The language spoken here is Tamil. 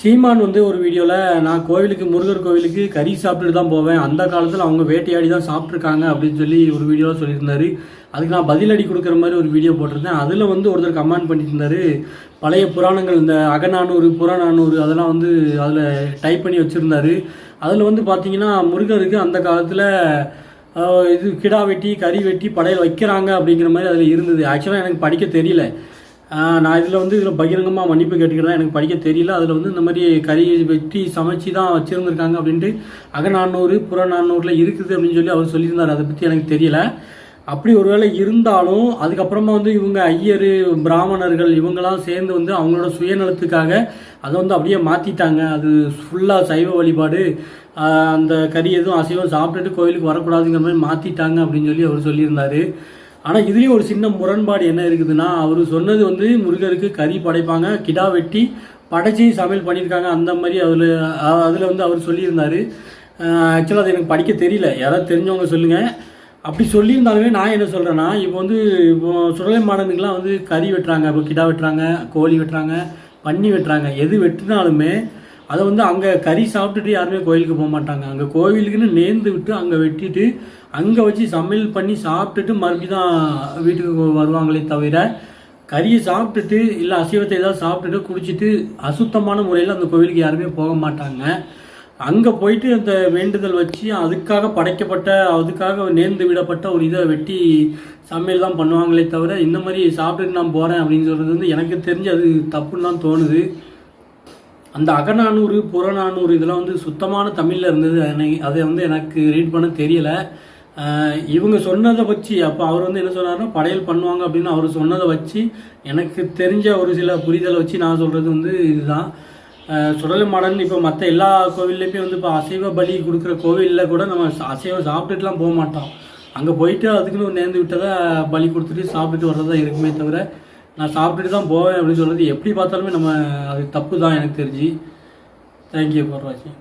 சீமான் வந்து ஒரு வீடியோவில் நான் கோவிலுக்கு முருகர் கோவிலுக்கு கறி சாப்பிட்டுட்டு தான் போவேன். அந்த காலத்தில் அவங்க வேட்டையாடி தான் சாப்பிட்ருக்காங்க அப்படின்னு சொல்லி ஒரு வீடியோவில் சொல்லியிருந்தாரு. அதுக்கு நான் பதிலடி கொடுக்குற மாதிரி ஒரு வீடியோ போட்டிருந்தேன். அதில் வந்து ஒருத்தர் கமெண்ட் பண்ணிட்டு பழைய புராணங்கள் இந்த அகநானூறு புறநானூறு அதெல்லாம் வந்து அதில் டைப் பண்ணி வச்சுருந்தாரு. அதில் வந்து பார்த்தீங்கன்னா முருகருக்கு அந்த காலத்தில் இது கிடா வெட்டி கறி வெட்டி படையல் வைக்கிறாங்க அப்படிங்கிற மாதிரி அதில் இருந்தது. ஆக்சுவலாக எனக்கு படிக்க தெரியல. நான் இதில் வந்து இதில் பகிரங்கமாக மன்னிப்பு கேட்டுக்கிறேன். எனக்கு படிக்க தெரியல. அதில் வந்து இந்த மாதிரி கறி வெட்டி சமைச்சு தான் வச்சுருந்துருக்காங்க அப்படின்ட்டு அகநானூறு புறநானூறில் இருக்குது அப்படின்னு சொல்லி அவர் சொல்லியிருந்தார். அதை பற்றி எனக்கு தெரியல. அப்படி ஒருவேளை இருந்தாலும் அதுக்கப்புறமா வந்து இவங்க ஐயர் பிராமணர்கள் இவங்கெல்லாம் சேர்ந்து வந்து அவங்களோட சுயநலத்துக்காக அதை வந்து அப்படியே மாற்றிட்டாங்க அது ஃபுல்லாக சைவ வழிபாடு அந்த கறி எதுவும் அசைவம் சாப்பிட்டுட்டு கோயிலுக்கு வரக்கூடாதுங்கிற மாதிரி மாற்றிட்டாங்க அப்படின்னு சொல்லி அவர் சொல்லியிருந்தாரு. ஆனால் இதுலேயும் ஒரு சின்ன முரண்பாடு என்ன இருக்குதுன்னா அவர் சொன்னது வந்து முருகருக்கு கறி படைப்பாங்க கிடா வெட்டி படைச்சி சமையல் பண்ணியிருக்காங்க அந்த மாதிரி அதில் அதில் வந்து அவர் சொல்லியிருந்தார். ஆக்சுவலாக அது எனக்கு படிக்க தெரியல. யாராவது தெரிஞ்சவங்க சொல்லுங்கள் அப்படி சொல்லியிருந்தாலுமே நான் என்ன சொல்கிறேன்னா இப்போ வந்து இப்போ சுடலை மாடனுக்குலாம் வந்து கறி வெட்டுறாங்க இப்போ கிடா வெட்டுறாங்க கோழி வெட்டுறாங்க பன்னி வெட்டுறாங்க. எது வெட்டினாலுமே அதை வந்து அங்கே கறி சாப்பிட்டுட்டு யாருமே கோயிலுக்கு போக மாட்டாங்க. அங்கே கோவிலுக்குன்னு நேர்ந்து விட்டு அங்கே வெட்டிட்டு அங்கே வச்சு சமையல் பண்ணி சாப்பிட்டுட்டு மறுபடியும் தான் வீட்டுக்கு வருவாங்களே தவிர கறியை சாப்பிட்டுட்டு இல்லை அசைவத்தை ஏதாவது சாப்பிட்டுட்டு குடிச்சிட்டு அசுத்தமான முறையில் அந்த கோவிலுக்கு யாருமே போக மாட்டாங்க. அங்கே போயிட்டு அந்த வேண்டுதல் வச்சு அதுக்காக படைக்கப்பட்ட அதுக்காக நேர்ந்து விடப்பட்ட ஒரு இதை வெட்டி சமையல் தான் பண்ணுவாங்களே தவிர இந்த மாதிரி சாப்பிட்டுட்டு நான் போகிறேன் அப்படின்னு சொல்கிறது வந்து எனக்கு தெரிஞ்சு அது தப்புன்னு தான் தோணுது. அந்த அகநானூறு புறநானூறு இதெல்லாம் வந்து சுத்தமான தமிழில் இருந்தது. எனக்கு அதை வந்து எனக்கு ரீட் பண்ண தெரியலை. இவங்க சொன்னதை வச்சு அப்போ அவர் வந்து என்ன சொன்னார்னா படையல் பண்ணுவாங்க அப்படின்னு அவர் சொன்னதை வச்சு எனக்கு தெரிஞ்ச ஒரு சில புரிதலை வச்சு நான் சொல்கிறது வந்து இதுதான். சுடலை மாடன் இப்போ மற்ற எல்லா கோவில்லையுமே வந்து இப்போ அசைவ பலி கொடுக்குற கோவிலில் கூட நம்ம அசைவம் சாப்பிட்டுட்டுலாம் போக மாட்டோம். அங்கே போயிட்டு அதுக்குன்னு ஒரு நேர்ந்து விட்டதை பலி கொடுத்துட்டு சாப்பிட்டுட்டு வர்றதா இருக்குமே தவிர நான் சாப்பிட்டுட்டு தான் போவேன் அப்படின்னு சொல்கிறது எப்படி பார்த்தாலுமே நம்ம அது தப்பு தான் எனக்கு தெரிஞ்சு. தேங்க்யூ ஃபார் வாட்சிங்